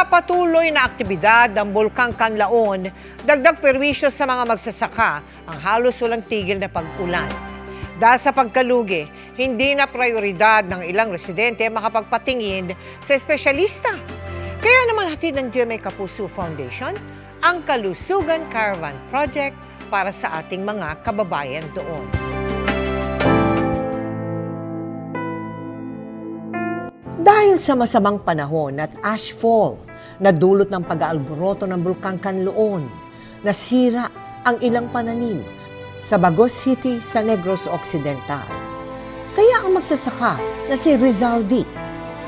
Sa patuloy na aktibidad ng Bulkang Kanlaon, dagdag perwisyo sa mga magsasaka ang halos walang tigil na pag-ulan. Dahil sa pagkalugi, hindi na prioridad ng ilang residente makapagpatingin sa espesyalista. Kaya naman hatid ng GMA Kapuso Foundation ang Kalusugan Caravan Project para sa ating mga kababayan doon. Dahil sa masamang panahon at ashfall na dulot ng pag-aalboroto ng Bulkang Kanloon, nasira ang ilang pananim sa Bagos City sa Negros Occidental. Kaya ang magsasaka na si Rizaldi,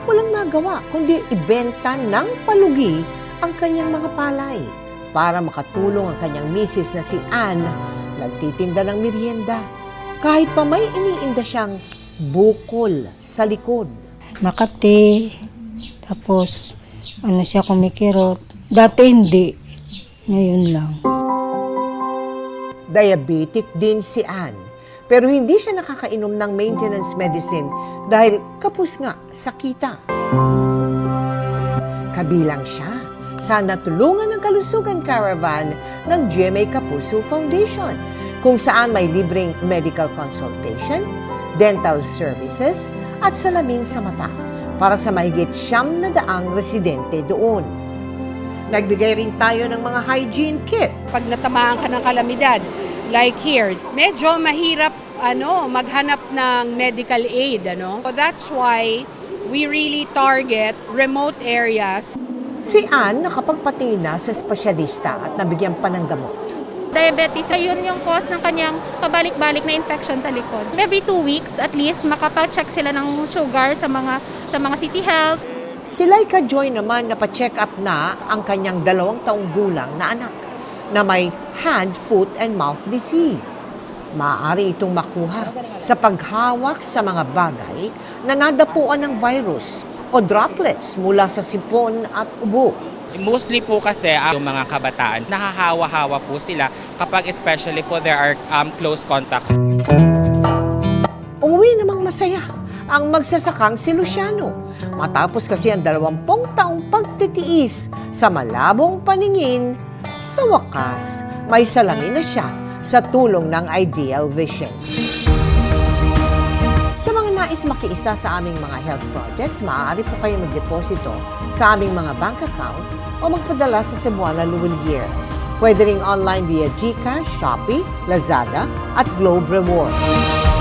walang magawa kundi ibenta ng palugi ang kanyang mga palay para makatulong ang kanyang misis na si Anne nagtitinda ng merienda kahit pa may iniinda siyang bukol sa likod. Makati, tapos ano siya kumikirot. Dati hindi, ngayon lang. Diabetic din si Anne. Pero hindi siya nakakainom ng maintenance medicine dahil kapus nga sa kita. Kabilang siya sa natulungan ng Kalusugan Caravan ng GMA Kapuso Foundation kung saan may libreng medical consultation, dental services at salamin sa mata para sa mahigit siyam na daang residente doon. Nagbigay rin tayo ng mga hygiene kit pag natamaan ka ng kalamidad, like here, medyo mahirap ano, maghanap ng medical aid, ano? So that's why we really target remote areas. Si Anne nakapagpatingin na sa espesyalista at nabigyan pa ng gamot. diabetes, ayun yung cause ng kanyang pabalik-balik na infection sa likod. Every two weeks, at least, makapag-check sila ng sugar sa mga sa mga city health. Si Laika Joy naman napacheck up na ang kanyang dalawang taong gulang na anak na may hand, foot, and mouth disease. Maaari itong makuha sa paghawak sa mga bagay na nadapuan ng virus o droplets mula sa sipon at ubo. Mostly po kasi ang yung mga kabataan, nahahawa-hawa po sila kapag especially po there are um, close contacts. Umuwi namang masaya ang magsasakang si Luciano. Matapos kasi ang dalawampung taong pagtitiis sa malabong paningin, sa wakas, may salamin na siya sa tulong ng Ideal Vision. Sa mga nais makiisa sa aming mga health projects, maaari po kayo magdeposito sa aming mga bank account o magpadala sa Cebuana Luwilier. Pwede ring online via GCash, Shopee, Lazada at Globe Rewards.